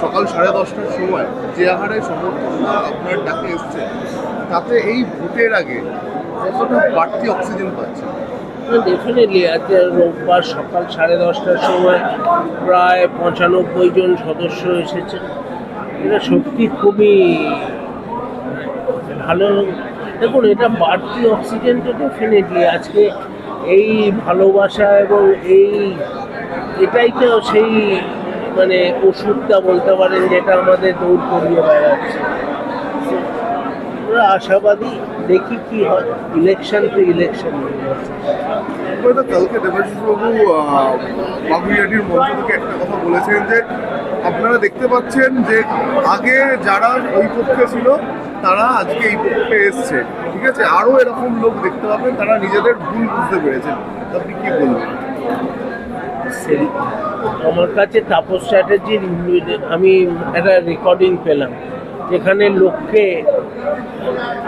সকাল সাড়ে দশটার সময় যে হারে সমর্থকরা আপনার ডাকে এসছে, তাতে এই ভোটের আগে কতটা বাড়তি অক্সিজেন পাচ্ছে? ডেফিনেটলি আজকে রোববার সকাল সাড়ে দশটার সময় প্রায় পঁচানব্বই জন সদস্য এসেছে। এটা সত্যি খুবই ভালো। দেখুন, এটা বাড়তি অক্সিজেন তো ডেফিনেটলি আজকে এই ভালোবাসা এবং এই, এটাই তো সেই মানে ওষুধটা বলতে পারেন যেটা আমাদের দৌড় করিয়ে বেড়াচ্ছে। আমরা আশাবাদী, দেখি কি হয়। ইলেকশন তো ইলেকশন কালকে দেবাশিসবাবু একটা কথা বলেছেন যে, আপনারা দেখতে পাচ্ছেন যে আগে যারা ওই পক্ষে ছিল, তারা আজকে এই পক্ষে এসছে। ঠিক আছে? আরও এরকম লোক দেখতে পাবেন, তারা নিজেদের ভুল বুঝতে পেরেছেন। আপনি কি বলবেন? আমার কাছে তাপস চ্যাটার্জির আমি একটা রেকর্ডিং পেলাম, যেখানে লোককে,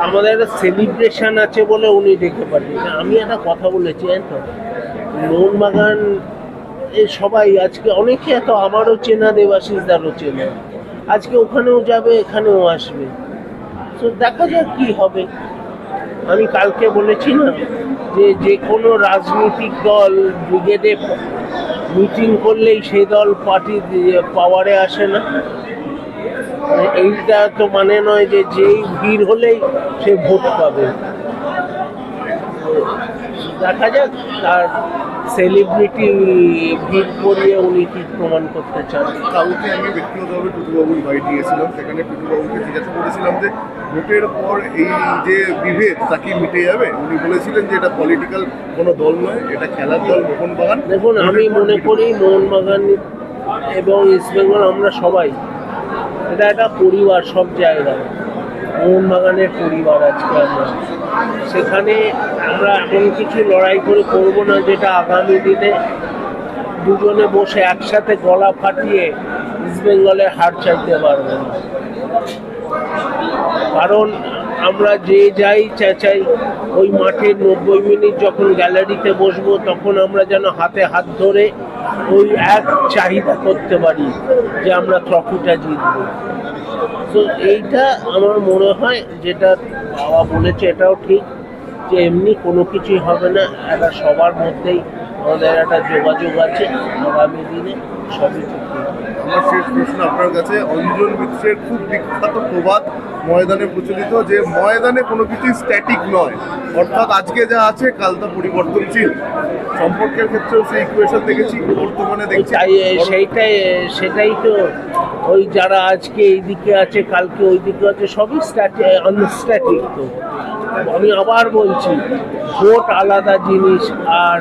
আমাদের একটা সেলিব্রেশন আছে বলে উনি ডেকে পাঠিয়েছেন আমি একটা কথা বলেছি তো? মোহনবাগান এ সবাই আজকে, অনেকে এত আমারও চেনা দেবাশিসদারও চেনা। আজকে ওখানেও যাবে, এখানেও আসবে। তো দেখা যাক কি হবে। আমি কালকে বলেছি না যে যে কোনো রাজনৈতিক দল, ব্রিগেডে মিটিং করলেই সেই দল পার্টি পাওয়ারে আসে না। মানে এইটা তো মানে নয় যে যেই ভিড় হলেই সে ভোট পাবে। দেখা যাক তার সেলিব্রিটি ভিড় করিয়ে উনি কি প্রমাণ করতে চান। কালকে আমি ব্যক্তিগতভাবে টুটুবাবুর বাড়ি গিয়েছিলাম। সেখানে টুটুবাবুকে জিজ্ঞাসা করেছিলাম যে ভোটের পর এই যে বিভেদ তা কি মিটে যাবে? উনি বলেছিলেন যে এটা পলিটিক্যাল কোনো দল নয় এটা খেলার দল মোহনবাগান। দেখুন আমি মনে করি মোহনবাগান এবং ইস্টবেঙ্গল আমরা সবাই এটা একটা পরিবার সব জায়গায়। মোহনবাগানের পরিবার আজকে আমরা। সেখানে আমরা এমন কিছু লড়াই করে করব না যেটা আগামী দিনে দুজনে বসে একসাথে গলা ফাটিয়ে ইস্টবেঙ্গলের হার চাইতে পারব না। কারণ আমরা যে যাই চেঁচাই ওই মাঠের নব্বই মিনিট যখন গ্যালারিতে বসবো, তখন আমরা যেন হাতে হাত ধরে ওই এক চাহিদা করতে পারি যে আমরা ট্রফিটা জিতবো। তো এইটা আমার মনে হয় যেটা বাবা বলেছে, এটাও ঠিক যে এমনি কোনো কিছুই হবে না। একটা সবার মধ্যেই আমাদের একটা যোগাযোগ আছে আগামী দিনে, সবই ঠিক আমার শেষ প্রশ্ন আপনার কাছে, অঞ্জন মিত্রের খুব বিখ্যাত প্রবাদ ময়দানে প্রচলিত যে ময়দানে কোনো কিছুই স্ট্যাটিক নয়। অর্থাৎ আজকে যা আছে, কাল তা পরিবর্তনশীল। সম্পর্কের ক্ষেত্রেও সেই ইকুয়েশন দেখেছি, বর্তমানে দেখছি। সেইটাই, সেটাই তো। ওই যারা আজকে এইদিকে আছে, কালকে ওই দিকে আছে, সবই স্ট্যাটিক আনস্ট্যাটিক তো। আমি আবার বলছি, ভোট আলাদা জিনিস আর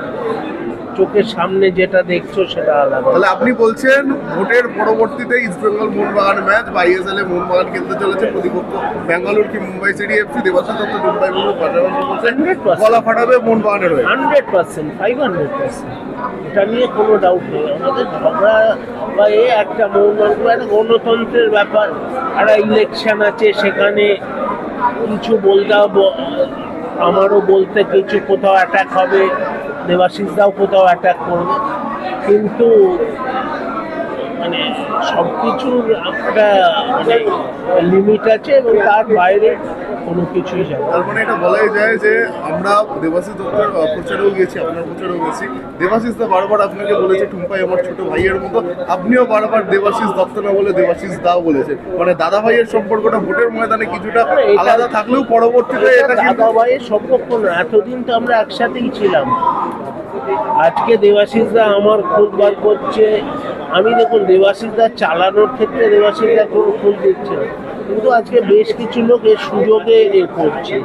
চোখের সামনে যেটা দেখছ সেটা আলাদা। তাহলে আপনি বলছেন ভোটের পরবর্তীতে ইস্ট বেঙ্গল মোহনবাগান ম্যাচ বা আইএসএল এ মোহনবাগান খেলতে চলেছে প্রতিপক্ষ। ব্যাঙ্গালোর কি মুম্বাই সিটি এফসি দেবাশিস দত্ত মুম্বাই বলুন পাশাপাশি বলছেন 100% গলা ফাটাবে মোহনবাগানের হয়ে hundred percent five hundred percent. এটা নিয়ে কোনো ডাউট নেই। আমাদের ঝগড়া বা এ একটা একটা গণতন্ত্রের ব্যাপার একটা ইলেকশন আছে সেখানে কিছু বলতে আমারও বলতে কিছু কোথাও অ্যাটাক হবে। দেবাশিসদাও কোথাও অ্যাটাক করবে। কিন্তু মানে সব কিছুর একটা মানে লিমিট আছে এবং তার বাইরে কোনো কিছুই না। তার মানে এটা বলাই যায় যে আমরা দেবাশিস দত্তের প্রচারেও গেছি আপনার প্রচারেও গেছি দেবাশিস দা বারবার আপনাকে বলেছে টুম্পাই আমার ছোট ভাইয়ের মতো আপনিও বারবার দেবাশিস দত্ত না বলে দেবাশিস দাও বলেছেন মানে দাদা ভাইয়ের সম্পর্কটা ভোটের ময়দানে কিছুটা আলাদা থাকলেও পরবর্তীতে এটা দাদা ভাইয়ের সম্পর্ক না এতদিন তো আমরা একসাথেই ছিলাম আজকে দেবাশিসদা আমার খোঁজ বার করছে আমি দেখুন দেবাশিসদা চালানোর ক্ষেত্রে দেবাশিসদা কোনো খোঁজ দিচ্ছে না। কিন্তু আজকে বেশ কিছু লোক এর সুযোগে এ করছে।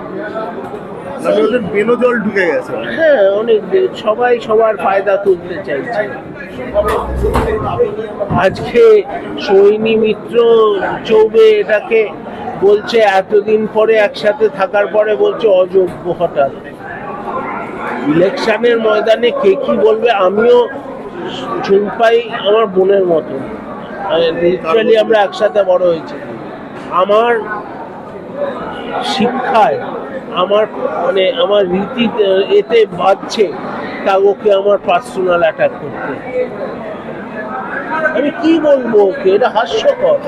মানে ওদের বেনো জল ঢুকে গেছে। হ্যাঁ অনেক সবাই সবার ফায়দা তুলতে চাইছে। আজকে সৈনী মিত্র চৌবে এটাকে বলছে এতদিন পরে একসাথে থাকার পরে বলছে অযোগ্য হঠাৎ। ইলেকশনের ময়দানে কে কি বলবে আমিও ঝুমপাই আমার বোনের মতো লিটারালি আমরা একসাথে বড় হয়েছি। আমার শিক্ষায়, আমার মানে আমার রীতি এতে বাজছে তা ওকে আমার পার্সোনাল অ্যাটাক করতে। আমি কি বলব ওকে? এটা হাস্যকর।